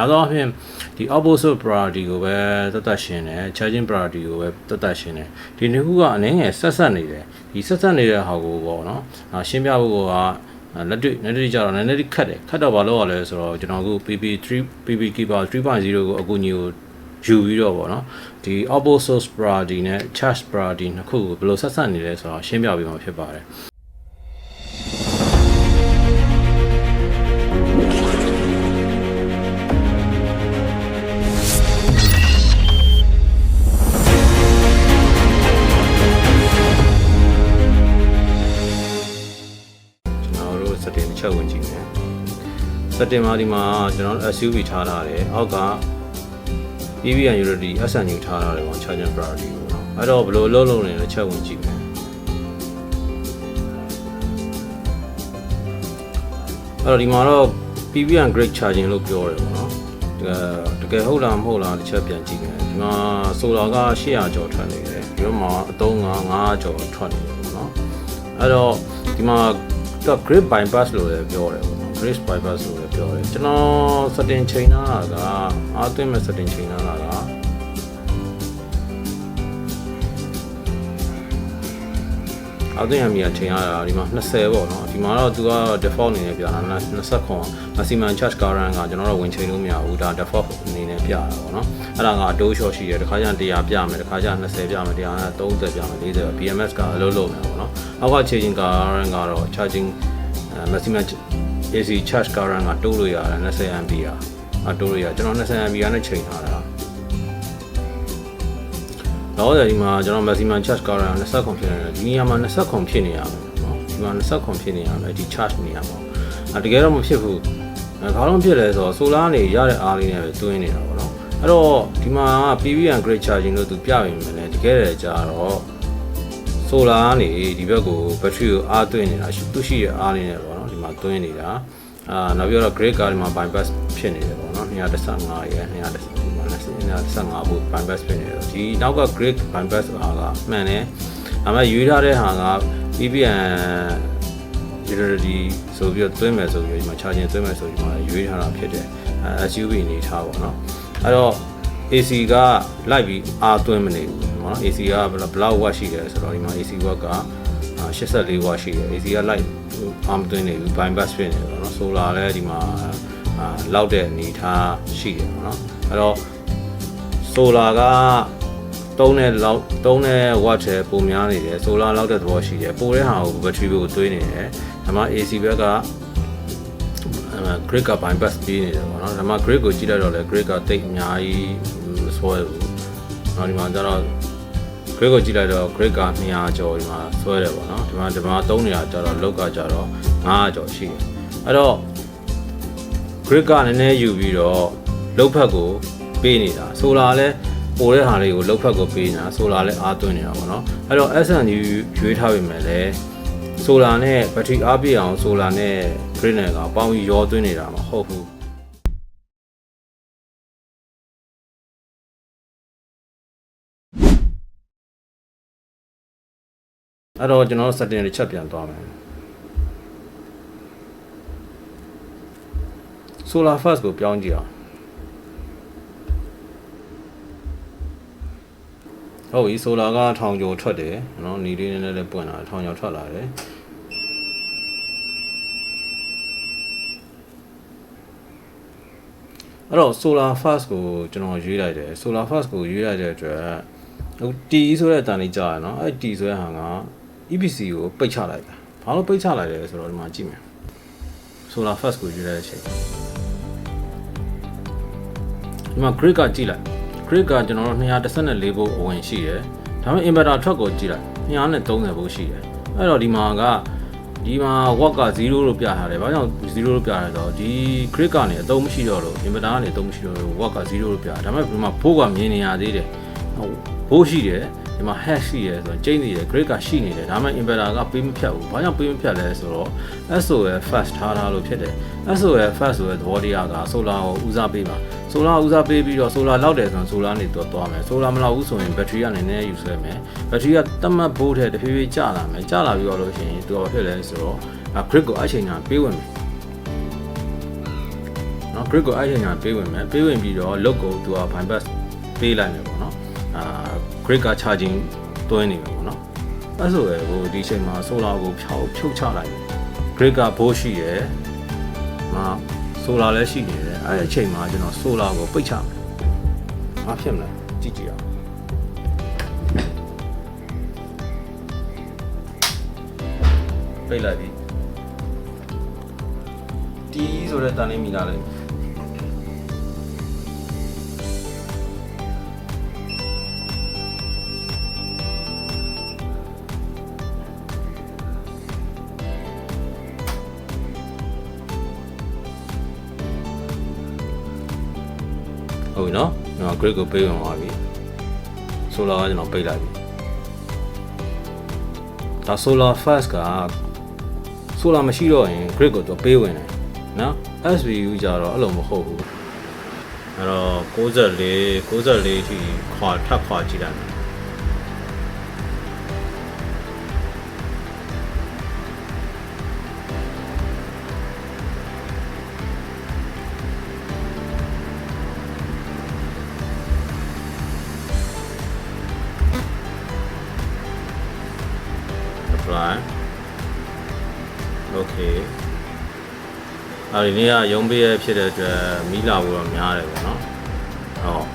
ဒါတော့အဖြစ်ဒီ opposite priority ကိုပဲတတ်တတ်ရှင်းတယ် charging priority ကိုပဲတတ်တတ်ရှင်းတယ်ဒီနှစ်ခုကအနေငယ်ဆက်ဆက်နေတယ်ဒီဆက်ဆက်နေတဲ့ဟာကိုပေါ့နော်အာရှင်းပြဖို့ကလက်တွေ့လက်တွေ့ကြတော့နည်းနည်းလေးခတ်တယ်ခတ်တော့ဘာလို့ရလဲဆိုတော့ကျွန်တော်အခု PP3 PP keeper 3.0ကိုအခုညိုယူပြီးတော့ပေါ့နော်ဒီ opposite source priority နဲ့ charge priority နှစ်ခုကိုဘယ်လိုဆက်ဆက်နေလဲဆိုတော့ရှင်းပြပေးမှာဖြစ်ပါတယ် တင်မှာဒီမှာကျွန်တော် SUV ထားထားတယ်အောက်က EVN Utility SNU ထားထားတယ်ပေါ့ Charging Priority ပေါ့နော်အဲ့တော့ဘယ်လိုလုပ်လို့လဲချက်ဝင်ကြည့်မယ်အဲ့တော့ဒီမှာတော့ PVN Great Charging လို့ပြောတယ်ပေါ့နော်တကယ်တကယ်ဟုတ်လားမဟုတ်လားတစ်ချက်ပြန်ကြည့်မယ်ဒီမှာဆိုလာက800ကျော်ထွက်နေတယ်ဒီမှာအသုံးက900ကျော်ထွက်နေတယ်ပေါ့နော်အဲ့တော့ဒီမှာ grid bypass လို့လည်းပြောတယ်ပေါ့ နော် grid bypass လို့လည်းပြောတယ်ကျွန်တော် setting ချိန်ထားတာကအားသွင်းမဲ့ setting ချိန်ထားတာကအောက်တင်ရမီကချိန်ရတာဒီမှာ20ပေါ့နော်ဒီမှာတော့သူက default အနေနဲ့ပြတာ20ခွန် maximum charge current ကကျွန်တော်တို့ဝင်ချိန်လို့မရဘူးဒါ default အနေနဲ့ပြတာပေါ့နော်အဲ့ဒါကအတိုး short ရှိတယ်တခါကျရင်100ပြမယ်တခါကျရင်20ပြမယ်130ပြမယ်40 BMS ကအလုပ်လုပ်မယ်ပေါ့နော်အောက်က charging current ကတော့ charging maximum AC charge current ကတိုးလို့ရတယ်20 ampere အတိုးလို့ရကျွန်တော်20 ampere နဲ့ချိန်ထားတာတော့ဒီမှာကျွန်တော် maximum charge current 20ခွန်ဖြစ်နေတယ်ဒီနေရာမှာ20ခွန်ဖြစ်နေရမယ်နော်ဒီမှာ20ခွန်ဖြစ်နေရမယ်ဒီ charge နေရာမှာအတကယ်တော့မဖြစ်ဘူးအဲဘာလို့ဖြစ်လဲဆိုတော့ solar နေရတဲ့အားလေးနဲ့ပဲတွင်းနေတာပေါ့နော်အဲ့တော့ဒီမှာ PVN grade charging လို့သူပြပြင်မယ်လေတကယ်တည်းကျတော့ solar ကနေဒီဘက်ကို battery ကိုအားသွင်းနေတာရှိသူရှိတဲ့အားလေးနဲ့ပေါ့နော်ဒီမှာ သွင်းနေတာအာနောက်ပြီးတော့ grade ကဒီမှာ bypass ဖြစ်နေတယ်ပေါ့နော်215ရယ်215ဒီမှာ215ဘူး bypass ဖြစ်နေတယ်ဒီနောက်က grade bypass ဟာကမှန်တယ်ဒါပေမဲ့ရွေးထားတဲ့ဟာက PPN utility ဆိုပြီးတော့သွင်းမယ်ဆိုပြီးဒီမှာ charging သွင်းမယ်ဆိုပြီးဒီမှာရွေးထားတာဖြစ်တယ်အဲ SUV အနေထားပေါ့နော်အဲ့တော့ AC ကလိုက်ပြီးအားသွင်းမနေဘူးเนาะ AC ကဘယ်လောက် watt ရှိတယ်ဆိုတော့ဒီမှာ AC watt က 84 watt ရှိတယ် AC က light အားမသွင်းနေဘူး bypass ဖြစ်နေတယ်ပေါ့နော် solar လည်းဒီမှာအာလောက်တဲ့အနေထားရှိတယ်ပေါ့နော်အဲ့တော့ solar ကတုံးတဲ့လောက်တုံးတဲ့ watt ထဲပုံများနေတယ် solar လောက်တဲ့သဘောရှိတယ်ပိုတဲ့ဟာကို battery ကိုသွင်းနေတယ်ဒါမှ AC ဘက်ကအဲ့မှာ grid က bypass ပေးနေတယ်ပေါ့နော်ဒါမှ grid ကိုကြည့်လိုက်တော့လေ grid ကတိတ်အများကြီးမဆွဲဘူး။နောက်ဒီမှာကျတော့ grid ကိုကြည့်လိုက်တော့ grid က200ကျော်ဒီမှာဆွဲတယ်ပေါ့နော်ဒီမှာဒီမှာသုံးနေတာကျတော့လောက်ကကျတော့900ကျော်ရှိတယ်။အဲ့တော့ grid ကနည်းနည်းယူပြီးတော့လောက်ဖက်ကိုပေးနေတာ solar လည်းပိုတဲ့ဟာလေးကိုလောက်ဖက်ကိုပေးနေတာ solar လည်းအားသွင်းနေတာပေါ့နော်အဲ့တော့ SNU ရွေးထားပြီမဲ့လည်း solar နဲ့ battery အားပြည့်အောင် solar နဲ့ grid နဲ့ကပေါင်းပြီးရောသွင်းနေတာမဟုတ်ဘူး အဲ့တော့ကျွန်တော် setting တွေချက်ပြန်သွားမယ် solar first ကိုပြောင်းကြည့်အောင်ဟုတ်ပြီ solar ကထောင်ကျော်ထွက်တယ်နော်နီလေးနည်းနည်းလေးပွင့်လာတယ်ထောင်ကျော်ထွက်လာတယ်အဲ့တော့ solar fast ကိုကျွန်တော်ရွေးလိုက်တယ် solar fast ကိုရွေးလိုက်တဲ့အတွက်ဟို T ဆိုတဲ့အတန်လေးကြာရနော်အဲ့ T ဆိုတဲ့ဟာက EPC ကိုပိတ်ချလိုက်တာဘာလို့ပိတ်ချလိုက်လဲဆိုတော့ဒီမှာကြည့်မယ် solar fast ကိုရွေးလိုက်တဲ့အချိန်ဒီမှာ grid ကကြည့်လိုက် grid ကကျွန်တော်တို့214ဘို့အဝင်ရှိတယ်ဒါပေမဲ့ inverter ထွက်ကိုကြည့်လိုက်230ဘို့ရှိတယ်အဲ့တော့ဒီမှာကဒီမှာ watt က0လို့ပြထားတယ်။ဘာကြောင့်0လို့ပြထားလဲဆိုတော့ဒီ grid ကနေအသုံးမရှိတော့လို့ inverter ကနေအသုံးမရှိတော့လို့ watt က0လို့ပြတာ။ဒါပေမဲ့ဒီမှာဘိုးကမြင်နေရသေးတယ်။ဟုတ်ဘိုးရှိတယ် ဒီမှာ hash ရှိတယ်ဆိုတော့ကျိန်းနေတယ် grid ကရှိနေတယ်ဒါပေမဲ့ inverter ကပေးမဖြတ်ဘူး။ဘာကြောင့်ပေးမဖြတ်လဲဆိုတော့ SOL fast ထားထားလို့ဖြစ်တယ်။ SOL fast ဆိုတဲ့သဘောတရားက solar ကိုဦးစားပေးမှာ solar ဦးစားပေးပြီးတော့ solar လောက်တယ်ဆိုရင် solar နေတော့သွားမယ် solar မလောက်ဘူးဆိုရင် battery ကနည်းနည်းယူဆွဲမယ် battery ကတတ်မှတ်ဖို့တဲ့တဖြည်းဖြည်းကျလာမယ်ကျလာပြီးတော့လို့ရှိရင်သူကဖြစ်လဲဆိုတော့ grid ကိုအချိန်ညာပေးဝင်မယ်နော်နော် grid ကိုအဲ့ဒီညာပေးဝင်မယ်ပေးဝင်ပြီးတော့ load ကိုသူက bypass ပေးလိုက်မယ်ပေါ့နော်အာ grid က charging တွင်းနေမယ်ပေါ့နော်အဲ့ဆိုရယ်ဟိုဒီချိန်မှာ solar ကိုဖြောက်ဖြုတ်ချလိုက် grid ကဘိုးရှိရယ်မှာ solar လည်းရှိနေတယ်အဲ့ဒီအချိန်မှာကျွန်တော် solar ကိုပိတ်ချမယ်ဘာဖြစ်မလဲကြည့်ကြည့်အောင်ပိတ်လိုက်ပြီတီးဆိုတဲ့တန်လေးမိလာလိုက် တော် grid ကိုပေးဝင်သွားပြီ solar ကကျွန်တော်ပိတ်လိုက်ပြီဒါ solar fast က solar မရှိတော့ရင် grid ကိုသူပေးဝင်တယ်နော် SVU ကြတော့အဲ့လိုမဟုတ်ဘူးအဲ့တော့64 64ထိခွာထပ်ခွာကြည့်လိုက် အဲ့ဒီနေ့ကရုံးပေးရဖြစ်တဲ့အတွက်မီးလာဖို့တော့များတယ်ပေါ့နော်ဟုတ်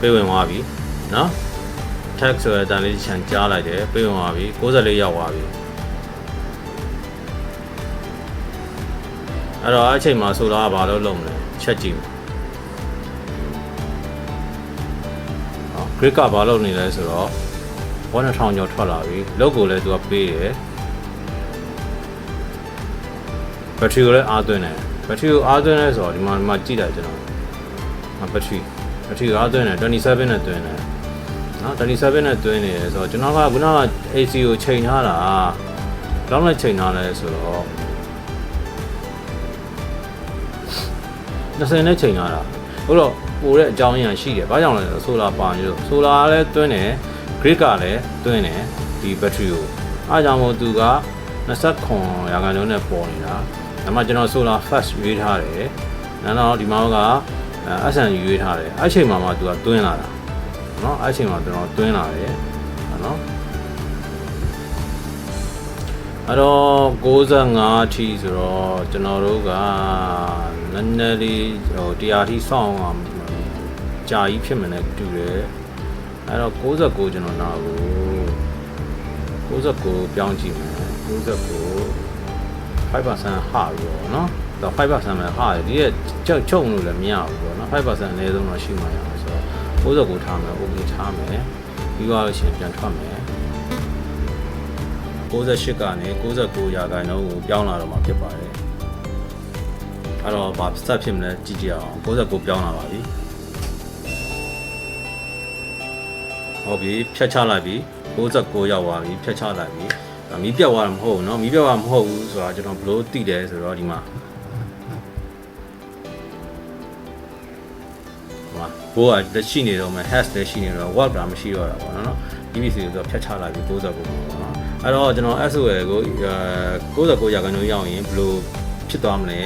ပေးဝင်သွားပြီနော် tag ဆိုတဲ့အတန်လေးချန်ကြားလိုက်တယ်ပေးဝင်သွားပြီ64ရောက်သွားပြီအဲ့တော့အဲ့အချိန်မှာဆိုတော့ဘာလို့လုံးမလဲချက်ကြည့်မယ်ဟော grid ကဘာလုပ်နေလဲဆိုတော့1000ကျော်ထွက်လာပြီလောက်ကိုလည်းသူကပေးတယ် ဘက်ထရီကိုလည်းအားသွင်းတယ်ဘက်ထရီကိုအားသွင်းလဲဆိုတော့ဒီမှာဒီမှာကြည့်လိုက်ကျွန်တော်ဟာဘက်ထရီဘက်ထရီကိုအားသွင်းတယ်27နဲ့သွင်းတယ်နော်27နဲ့သွင်းနေတယ်ဆိုတော့ကျွန်တော်ကခုနက AC ကိုချိန်ထားတာဘယ်လောက်နဲ့ချိန်ထားလဲဆိုတော့20နဲ့ချိန်ထားတာဟုတ်တော့ပိုတဲ့အကြောင်းအရာရှိတယ်။ဘာကြောင့်လဲဆိုတော့ solar ပါနေလို့ solar ကလည်းတွင်းတယ် grid ကလည်းတွင်းတယ်ဒီ battery ကိုအားကြောင့်မို့သူက29ရာခိုင်နှုန်းနဲ့ပေါ်နေတာ။ ဒါမှကျွန်တော် solar fast ရွေးထားတယ်။နောက်တော့ဒီမှာက SN ရွေးထားတယ်။အဲ့ချိန်မှာမှသူကတွင်းလာတာ။နော်အဲ့ချိန်မှာကျွန်တော်တွင်းလာတယ်။နော်အဲ့တော့65 T ဆိုတော့ကျွန်တော်တို့ကနည်းနည်းလေးဟိုတရားထိစောင့်အောင်ကြာကြီးဖြစ်မနေတူတယ်အဲ့တော့69ကျွန်တော်နာကို69ပြောင်းကြည့်မယ်69 5%ဟာပြီးတော့เนาะတော့5%ပဲဟာတယ်ဒီကချုပ်ချုပ်လို့လည်းမရဘူးပေါ့နော်5%အနည်းဆုံးတော့ရှိမှရအောင်ဆိုတော့69ထားမယ် OK ထားမယ်ပြီးသွားလို့ရှိရင်ပြန်ထွက်မယ်68ကနေ69ရာခိုင်နှုန်းကိုပြောင်းလာတော့မှာဖြစ်ပါတယ်အဲ့တော့ဘာစက်ဖြစ်မလဲကြည့်ကြည့်အောင်69ပြောင်းလာပါပြီဟုတ်ပြီဖြတ်ချလိုက်ပြီ69ရောက်သွားပြီဖြတ်ချလိုက်ပြီဒါ မီးပြတ်သွားတာမဟုတ်ဘူးเนาะမီးပြတ်သွားမဟုတ်ဘူးဆိုတာကျွန်တော်ဘယ်လိုသိတယ်ဆိုတော့ဒီမှာဟာဘိုးကလက်ရှိနေတော့မယ် hash လက်ရှိနေတော့ work တာမရှိတော့တာပေါ့နော် EBC ဆိုတော့ဖြတ်ချလိုက်ပြီ69ပေါ့နော်အဲ့တော့ကျွန်တော် SOL ကို69ရာခိုင်နှုန်းရောက်ရင်ဘယ်လိုဖြစ်သွားမလဲ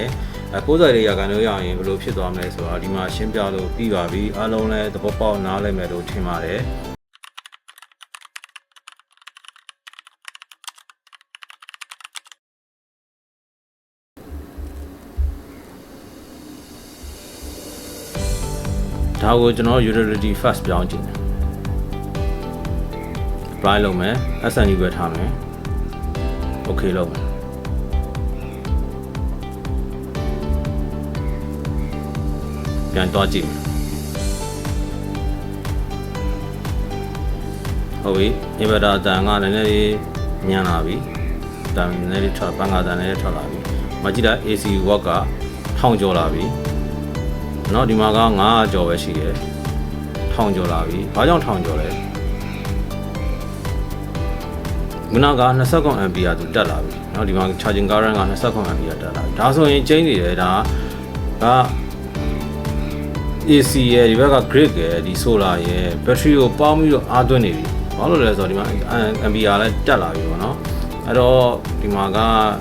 အဲ90ရာခိုင်နှုန်းရောက်ရင်ဘယ်လိုဖြစ်သွားမလဲဆိုတော့ဒီမှာရှင်းပြလို့ပြီးပါပြီအားလုံးလည်းသဘောပေါက်နားလည်မယ်လို့ထင်ပါတယ် ဒါကိုကျွန်တော် utility first ပြောင်းကြည့်တယ် apply လုပ်မယ် SNU ပဲထားမယ် okay လုပ်မယ်ပြန်တော့ကြည့်မယ်ဟုတ်ပြီ inverter အတန်ကလည်းနည်းနည်းလေးညံလာပြီတန်နည်းနည်းလေးထွက်ပန်းကတန်နည်းနည်းထွက်လာပြီမကြည့်တာ AC watt ကထောင်ကျော်လာပြီ เนาะဒီမှာက900ကျော်ပဲရှိတယ်ထောင်ကျော်လာပြီဘာကြောင့်ထောင်ကျော်လဲခုနက29 ampere သူတက်လာပြီเนาะဒီမှာ charging current က29 ampere တက်လာပြီဒါဆိုရင်ကျင်းနေတယ်ဒါက AC ရဲ့ဒီဘက်က grid ရဲ့ဒီ solar ရဲ့ battery ကိုပေါင်းပြီးတော့အားသွင်းနေပြီဘာလို့လဲဆိုတော့ဒီမှာ ampere လည်းတက်လာပြီပေါ့နော် အဲ့တော့ဒီမှာက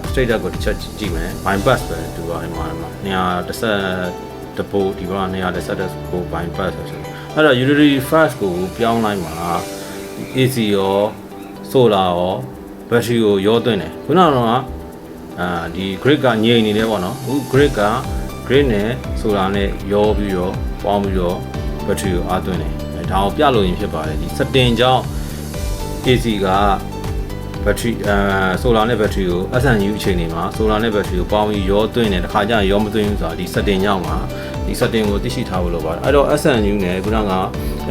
straight up ကိုတစ်ချက်ကြည့်မယ် bypass ပဲသူကဒီမှာ230 တပို့ဒီမှာ230တပို့ bypass ဆိုဆိုအဲ့တော့ utility fast ကိုပြောင်းလိုက်မှာ AC ရော solar ရော battery ကိုရောသွင်းတယ်ခုနကတော့အာဒီ grid ကငြိမ်နေတယ်ပေါ့နော်အခု grid က grid နဲ့ solar နဲ့ရောပြီးတော့ပေါင်းပြီးတော့ battery ကိုအားသွင်းတယ်အဲဒါကိုပြလို့ရင်ဖြစ်ပါတယ်ဒီ setting ကြောင့် AC က battery အဲ solar နဲ့ battery ကို SNU အချိန်နေမှာ solar နဲ့ battery ကိုပေါင်းပြီးရောသွင်းတယ်တစ်ခါကျရင်ရောမသွင်းဘူးဆိုတာဒီ setting ကြောင့်မှာဒီ setting ကိုသိရှိထားဖို့လိုပါတယ်အဲ့တော့ SNU နဲ့ခုနက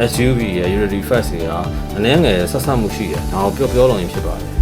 SUV ရဲ့ Unity Fast တွေကအနည်းငယ်ဆက်ဆက်မှုရှိတယ်ဒါကိုပြောပြောလို့ရင်ဖြစ်ပါတယ်